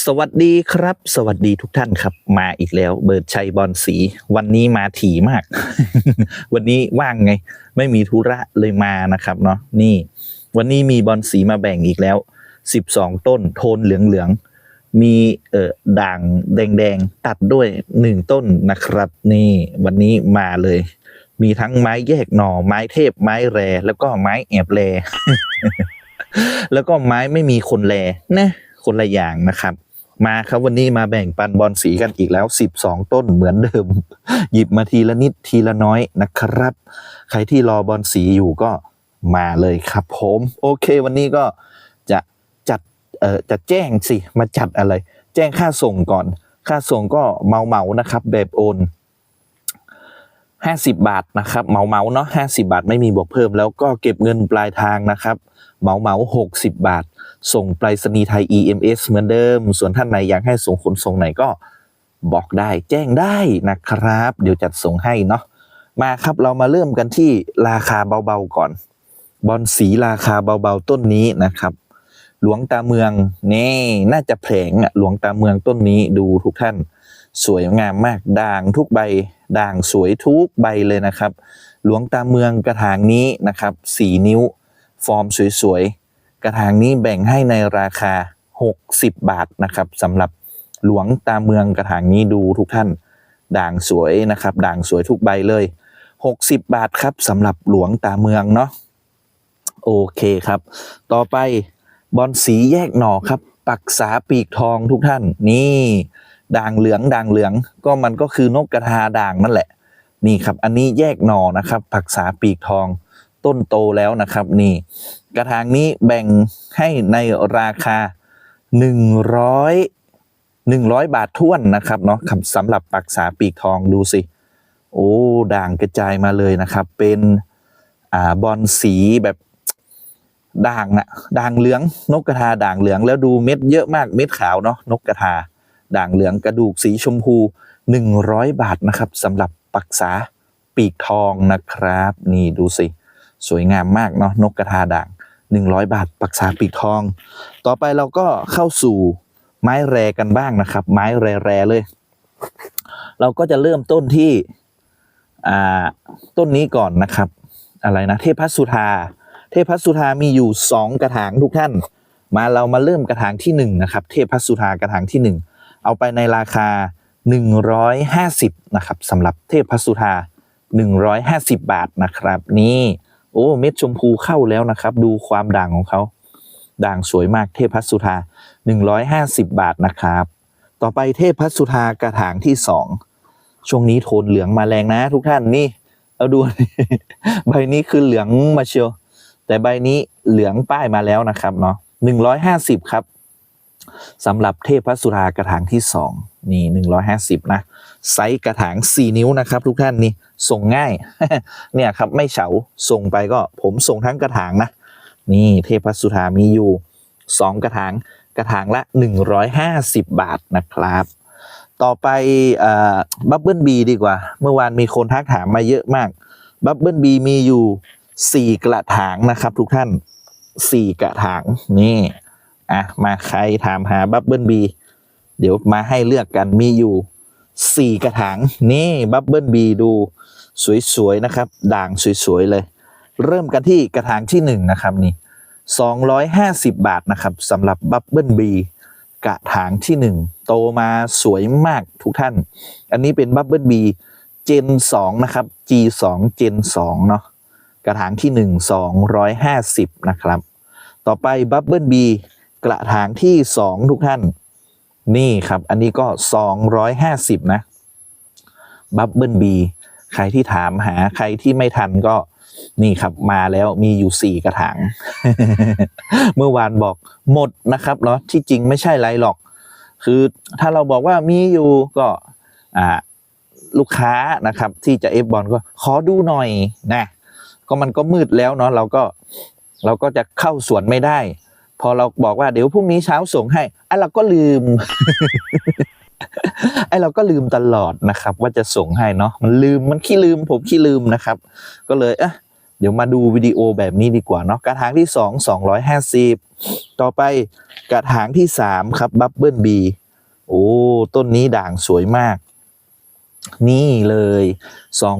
สวัสดีครับ สวัสดีทุกท่านครับ มาอีกแล้วเบิร์ดชัยบอลสี วันนี้มาถี่มาก วันนี้ว่างไง ไม่มีธุระเลยมานะครับเนาะนี่ วันนี้มีบอลสีมาแบ่งอีกแล้วสิบสองต้นโทนเหลืองๆมีเอ่อด่างแดงๆ ตัดด้วยหนึ่งต้นนะครับ นี่วันนี้มาเลย มีทั้งไม้แยกหน่อ ไม้เทพไม้แร แล้วก็ไม้แอบแร แล้วก็ไม้ไม่มีคนแลนะคนละอย่างนะครับ มาครับวันนี้มาแบ่งปันบอลสีกันอีกแล้ว 12 ต้นเหมือนเดิม หยิบมาทีละนิดทีละน้อยนะครับ ใครที่รอบอลสีอยู่ก็มาเลยครับผมโอเค วันนี้ก็จะจัดเอ่อจะแจ้งสิมาจัดอะไร แจ้งค่าส่งก่อน ค่าส่งก็เมาเมานะครับแบบโอน 50 บาทนะครับเหมาเมาเนาะ50 บาทไม่มีบวกเพิ่ม แล้วก็เก็บเงินปลายทางนะครับเหมาเมา60 บาท ส่งไปรษณีย์ไทย EMS เหมือนเดิม ส่วนท่านไหนอยากให้ส่งขนส่งไหนก็บอกได้แจ้งได้นะครับ เดี๋ยวจัดส่งให้เนาะมาครับเรามาเริ่มกันที่ราคาเบาๆก่อน บอลสีราคาเบาๆต้นนี้นะครับ หลวงตาเมืองนี่น่าจะแผงอะหลวงตาเมืองต้นนี้ดูทุกท่าน สวยงามมากด่างทุกใบด่างสวยทุกใบเลยนะครับ หลวงตาเมืองกระถางนี้นะครับสี่นิ้ว ฟอร์มสวยๆ กระถางนี้แบ่งให้ในราคา 60 บาทนะครับสำหรับหลวงตาเมืองกระถางนี้ดูทุกท่าน ด่างสวยนะครับด่างสวยทุกใบเลย 60 บาทครับสำหรับหลวงตาเมืองเนาะโอเคครับ ต่อไปบอลสีแยกหน่อครับ ปักษาปีกทองทุกท่านนี่ ด่างเหลืองด่างเหลืองก็มันก็คือนกกระทาด่างนั่นแหละ นี่ครับ อันนี้แยกหน่อนะครับปักษาปีกทองต้นโตแล้วนะครับ นี่ กระถางนี้แบ่งให้ในราคา 100 100 บาทท้วนนะครับเนาะสำหรับปักษาปีกทองดูสิ โอ้ด่างกระจายมาเลยนะครับ เป็นอ่าบอลสีแบบด่างนะด่างเหลือง นกกระทาด่างเหลืองแล้วดูเม็ดเยอะมากเม็ดขาวเนาะนกกระทา ด่างเหลืองกระดูกสีชมพู 100 บาทนะครับสำหรับปักษาปีกทองนะครับ นี่ดูสิ สวยงามมากเนาะนกกระทาด่าง 100 บาท ปักษาปีกทอง ต่อไปเราก็เข้าสู่ไม้แรกันบ้างนะครับ ไม้แรๆเลย เราก็จะเริ่มต้นที่ต้นนี้ก่อนนะครับ อะไรนะ เทพสุธา เทพสุธามีอยู่สองกระถางทุกท่าน มาเรามาเริ่มกระถางที่หนึ่งนะครับ เทพสุธากระถางที่หนึ่ง เอาไปในราคา 150นะครับสำหรับเทพสุธา 150 บาทนะครับ นี่โอ้เม็ดชมพูเข้าแล้วนะครับ ดูความด่างของเขา ด่างสวยมากเทพสุธา 150 บาทนะครับ ต่อไปเทพสุธากระถางที่สองช่วงนี้โทนเหลืองมาแรงนะ ทุกท่านนี่เอาดู ใบนี้คือเหลืองมาเชียวแต่ใบนี้เหลืองป้ายมาแล้วนะครับเนาะหนึ่งร้อยห้าสิบครับ สำหรับเทพสุธากระถางที่สองนี่หนึ่งร้อยห้าสิบนะ ไซส์กระถางสี่นิ้วนะครับ ทุกท่านนี่ส่งง่าย เนี่ยครับไม่เฉาส่งไปก็ผมส่งทั้งกระถางนะ นี่เทพสุธามีอยู่สองกระถางกระถางละ 150 บาทนะครับ ต่อไปบับเบิลบีดีกว่า เมื่อวานมีคนทักถามมาเยอะมากบับเบิลบีมีอยู่ 4 กระถางนะครับ ทุกท่าน 4 กระถางนี่ อะมาใครถามหาบับเบิลบีเดี๋ยวมาให้เลือกกันมีอยู่4กระถางนี่บับเบิลบีดูสวยๆนะครับ ด่างสวยๆเลย เริ่มกันที่กระถางที่หนึ่งนะครับนี่250 บาทนะครับสำหรับบับเบิลบีกระถางที่หนึ่งโตมาสวยมากทุกท่าน อันนี้เป็นบับเบิลบีเจน2นะครับ G2 เจน2เนาะกระถางที่หนึ่ง250 นะครับ ต่อไปบับเบิลบี กระถางที่ 2 ทุกท่าน นี่ครับ อันนี้ก็ 250 นะบับเบิลบีใครที่ถามหาใครที่ไม่ทันก็นี่ครับมาแล้วมีอยู่สี่กระถาง เมื่อวานบอกหมดนะครับเนาะที่จริงไม่ใช่ไรหรอก คือถ้าเราบอกว่ามีอยู่ก็ลูกค้านะครับ ที่จะเอฟบอลก็ขอดูหน่อยนะก็มันก็มืดแล้วเนาะเราก็เราก็จะเข้าสวนไม่ได้ พอเราบอกว่าเดี๋ยวพรุ่งนี้เช้าส่งให้ไอ้เราก็ลืม ไอ้เราก็ลืมตลอดนะครับ ว่าจะส่งให้เนาะมันลืมมันขี้ลืม ผมขี้ลืมนะครับ ก็เลยเอะเดี๋ยวมาดูวิดีโอแบบนี้ดีกว่าเนาะกระถางที่สองสองร้อยห้าสิบต่อไปกระถางที่สามครับบับเบิลบีโอ้ต้นนี้ด่างสวยมาก นี่เลย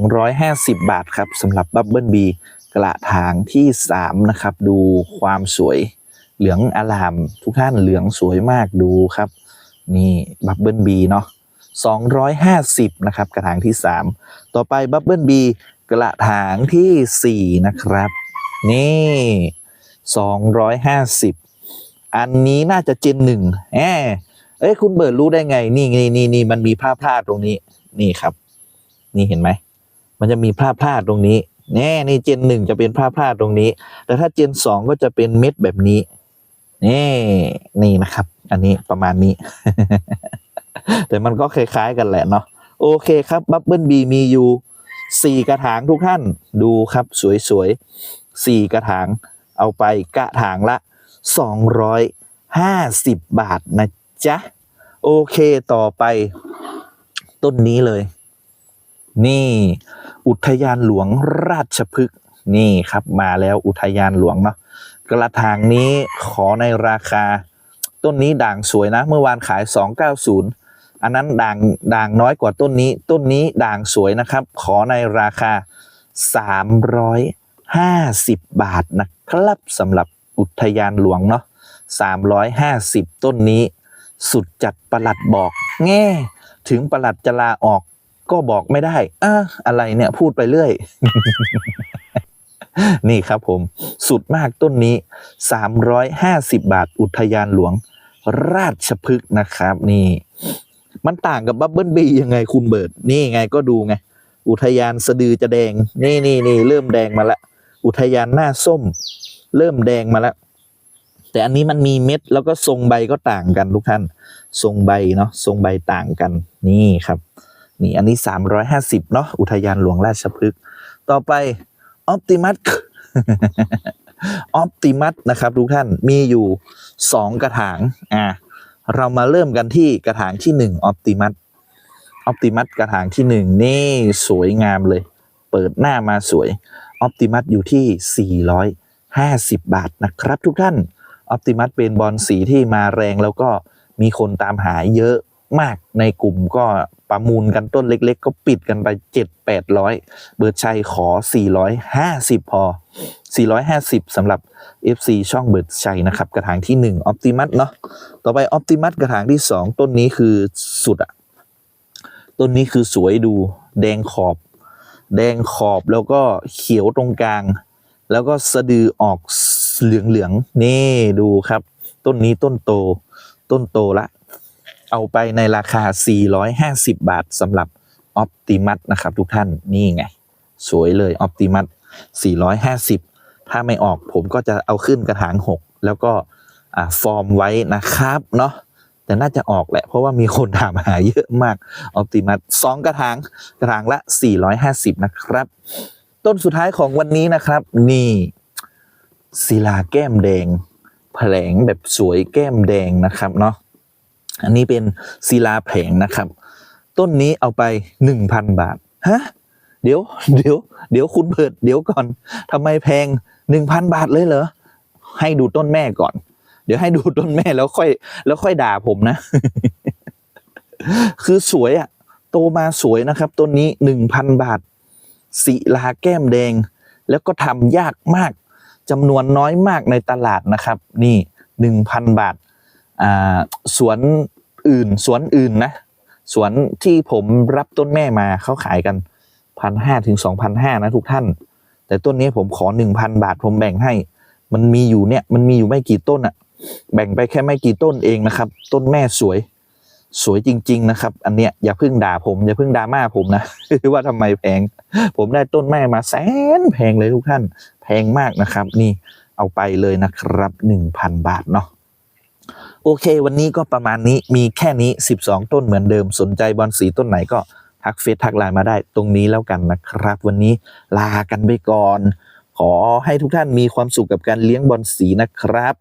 250 บาทครับสำหรับบับเบิลบีกระถางที่ 3 นะครับ ดูความสวย เหลืองอลาม ทุกท่านเหลืองสวยมากดูครับ นี่บับเบิลบีเนาะ250 นะครับ กระถางที่ 3 ต่อไปบับเบิลบีกระถางทีสี่4 นะครับ นี่ 250 อันนี้น่าจะเจนหนึ่งแหมเอ้ยคุณเบิร์ดรู้ได้ไง นี่นี่นี่นี่มันมีผ้าพพลาดตรงนี้ นี่ครับ นี่เห็นไหม มันจะมีผ้าพพลาดตรงนี้แน่นี่เจนหนึ่งจะเป็นผ้าพลาดตรงนี้ แต่ถ้าเจนสองก็จะเป็นเม็ดแบบนี้ นี่นี่นะครับ อันนี้ประมาณนี้ แต่มันก็คล้ายๆกันแหละเนาะโอเคครับบับเบิลบีมีอยู่สี่กระถางทุกท่านดูครับ สวยๆสี่กระถางเอาไปกระถางละสองร้อยห้าสิบบาทนะจ๊ะ โอเคต่อไปต้นนี้เลย นี่ อุทยานหลวงราชพฤกษ์นี่ครับมาแล้วอุทยานหลวงเนาะ กระถางนี้ขอในราคา ต้นนี้ด่างสวยนะ เมื่อวานขาย 290 อันนั้นด่างด่างน้อยกว่าต้นนี้ ต้นนี้ด่างสวยนะครับ ขอในราคา 350 บาทนะครับสำหรับอุทยานหลวงเนาะ350 ต้นนี้ สุดจัดประหลัดบอก แง่ ถึงประหลัดจะลาออกก็บอกไม่ได้อะอะไรเนี่ยพูดไปเรื่อย นี่ครับผม สุดมากต้นนี้ 350 บาทอุทยานหลวง ราชพฤกษ์นะครับนี่ มันต่างกับบับเบิลบียังไงคุณเบิร์ดนี่ไงก็ดูไง อุทยานสะดือจะแดง นี่นี่นี่เริ่มแดงมาละ อุทยานหน้าส้ม เริ่มแดงมาล้วแต่อันนี้มันมีเม็ดแล้วก็ทรงใบก็ต่างกันทุกท่าน ทรงใบเนาะทรงใบต่างกันนี่ครับ นี่อันนี้ 350เนาะอุทยานหลวงราชพฤกษ์ต่อไป ออ t ติมัสออ t ติมัสนะครับทุกท่านมีอยู่ 2 กระถางอ่าเรามาเริ่มกันที่กระถางที่1ออ t ติมัสออ t ติมัสกระถางที่ 1 นี่สวยงามเลย เปิดหน้ามาสวยออ t ติมัสอยู่ที่ 450 บาทนะครับทุกท่านออ t ติมัสเป็นบอลสีที่มาแรงแล้วก็มีคนตามหาเยอะ มากในกลุ่มก็ประมูลกันต้นเล็ก ๆ ก็ปิดกันไป 7 800 เบิร์ดชัยขอ 450 พอ 450สำหรับ FC ช่องเบิร์ดชัยนะครับ กระถางที่ 1 Optimus เนาะต่อไป Optimus กระถางที่ 2 ต้นนี้คือสุดอะต้นนี้คือสวยดูแดงขอบ แดงขอบแล้วก็เขียวตรงกลาง แล้วก็สะดือออกเหลืองๆนี่ดูครับ ต้นนี้ต้นโต ต้นโตละ เอาไปในราคา 450 บาทสำหรับ Optimus นะครับทุกท่านนี่ไง สวยเลย Optimus 450 ถ้าไม่ออกผมก็จะเอาขึ้นกระถาง 6 แล้วก็ฟอร์มไว้นะครับเนาะแต่น่าจะออกแหละ เพราะว่ามีคนถามหาเยอะมาก Optimus สองกระถางกระถางละ 450 นะครับ ต้นสุดท้ายของวันนี้นะครับ นี่ศิลาแก้มแดงแผลงแบบสวยแก้มแดงนะครับเนาะ อันนี้เป็นศิลาแผงนะครับ ต้นนี้เอาไปหนึ่งพันบาทฮะเดี๋ยวเดี๋ยวเดี๋ยวคุณเปิดเดี๋ยวก่อนทำไมแพงหนึ่งพันบาทเลยเหรอให้ดูต้นแม่ก่อน เดี๋ยวให้ดูต้นแม่แล้วค่อย แล้วค่อยด่าผมนะ คือสวยอะโตมาสวยนะครับต้นนี้หนึ่งพันบาทศิลาแก้มแดง แล้วก็ทำยากมากจำนวนน้อยมากในตลาดนะครับ นี่หนึ่งพันบาทอ่าสวน อื่น สวนอื่นนะ สวนที่ผมรับต้นแม่มาเขาขายกันพันห้าถึงสองพันห้านะทุกท่าน แต่ต้นนี้ผมขอหนึ่งพันบาทผมแบ่งให้ มันมีอยู่เนี่ยมันมีอยู่ไม่กี่ต้นอะแบ่งไปแค่ไม่กี่ต้นเองนะครับ ต้นแม่สวย สวยจริง ๆ นะครับ อันเนี้ยอย่าเพิ่งด่าผม อย่าเพิ่งดราม่าผมนะว่าทำไมแพง ผมได้ต้นแม่มาแสนแพงเลยทุกท่าน แพงมากนะครับ นี่เอาไปเลยนะครับหนึ่งพันบาทเนาะ โอเค วันนี้ก็ประมาณนี้มีแค่นี้ 12 ต้นเหมือนเดิมสนใจบอลสีต้นไหนก็ทักเฟซทักไลน์มาได้ตรงนี้แล้วกันนะครับ วันนี้ลากันไปก่อน ขอให้ทุกท่านมีความสุขกับการเลี้ยงบอลสีนะครับ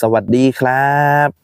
สวัสดีครับ